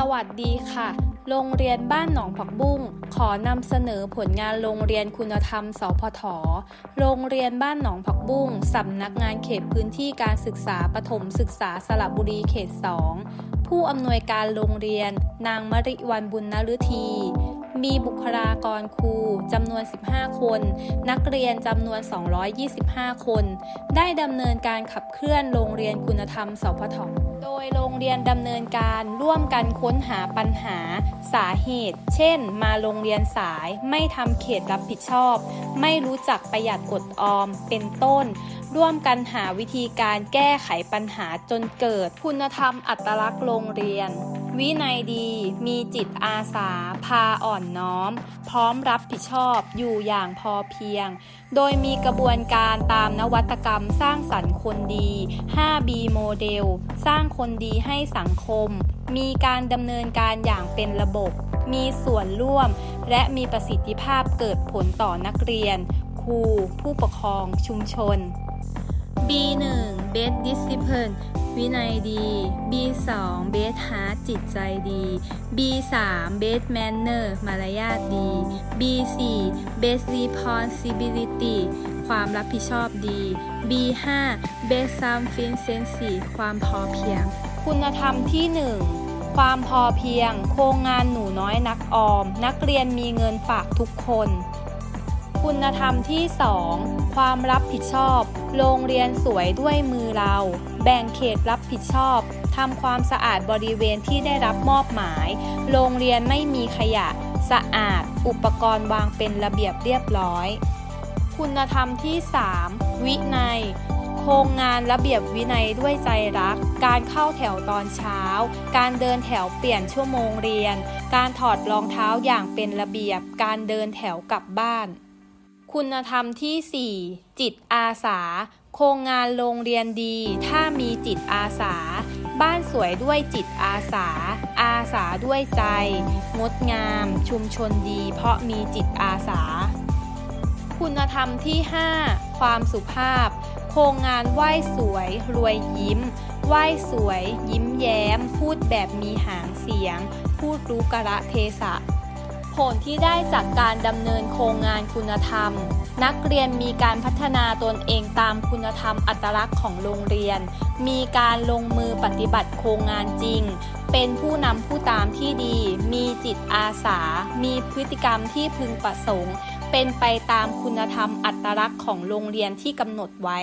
สวัสดีค่ะ โรงเรียนบ้านหนองผักบุ้ง ขอนำเสนอผลงานโรงเรียนคุณธรรม สพท โรงเรียนบ้านหนองผักบุ้งสำนักงานเขตพื้นที่การศึกษาปฐมศึกษาสระบุรีเขต 2 ผู้อำนวยการโรงเรียน นางมริวันบุญนฤที มีบุคลากรครูจำนวน 15 คน นักเรียนจำนวน 225 คน ได้ดำเนินการขับเคลื่อนโรงเรียนคุณธรรม สพท โดยโรงเรียนดำเนินการร่วมกันค้นหาปัญหา สาเหตุ เช่น มาโรงเรียนสาย ไม่ทำเขตรับผิดชอบ ไม่รู้จักประหยัดอดออม เป็นต้น ร่วมกันหาวิธีการแก้ไขปัญหาจนเกิด คุณธรรมอัตลักษณ์โรงเรียน วินัยดี มีจิตอาสา พาอ่อนน้อม พร้อมรับผิดชอบอยู่อย่างพอเพียง โดยมีกระบวนการตามนวัตกรรมสร้างสรรค์คนดี 5B โมเดล สร้างคนดีให้สังคม มีการดำเนินการอย่างเป็นระบบ มีส่วนร่วม และมีประสิทธิภาพเกิดผลต่อนักเรียน ครู ผู้ปกครอง ชุมชน B1 Best Discipline วินัยดี B2 Best Heart จิตใจดี B3 Best Manner มารยาทดี B4 Best Responsibility ความรับผิดชอบดี B5 Best Sufficiency ความพอเพียง คุณธรรมที่ 1ความพอเพียง โครงงานหนูน้อยนักออม นักเรียนมีเงินฝากทุกคน คุณธรรมที่ 2 ความรับผิดชอบ โรงเรียนสวยด้วยมือเรา แบ่งเขตรับผิดชอบทำความสะอาดบริเวณที่ได้รับมอบหมาย โรงเรียนไม่มีขยะ สะอาด อุปกรณ์วางเป็นระเบียบเรียบร้อย คุณธรรมที่ 3 วินัยโครงงานระเบียบวินัยด้วยใจรัก การเข้าแถวตอนเช้า การเดินแถวเปลี่ยนชั่วโมงเรียน การถอดรองเท้าอย่างเป็นระเบียบ การเดินแถวกลับบ้าน คุณธรรมที่ 4 จิตอาสา โครงงานโรงเรียนดี ถ้ามีจิตอาสา บ้านสวยด้วยจิตอาสา อาสาด้วยใจ งดงาม ชุมชนดี เพราะมีจิตอาสา คุณธรรมที่ 5 ความสุภาพ โครงงานไหว้สวย รวยยิ้ม ไหว้สวย ยิ้มแย้ม พูดแบบมีหางเสียง พูดรู้กระเทศะ ผลที่ได้จากการดำเนินโครงงานคุณธรรม นักเรียนมีการพัฒนาตนเองตามคุณธรรมอัตลักษณ์ของโรงเรียน มีการลงมือปฏิบัติโครงงานจริง เป็นผู้นำผู้ตามที่ดี มีจิตอาสา มีพฤติกรรมที่พึงประสงค์ เป็นไปตามคุณธรรมอัตลักษณ์ของโรงเรียนที่กำหนดไว้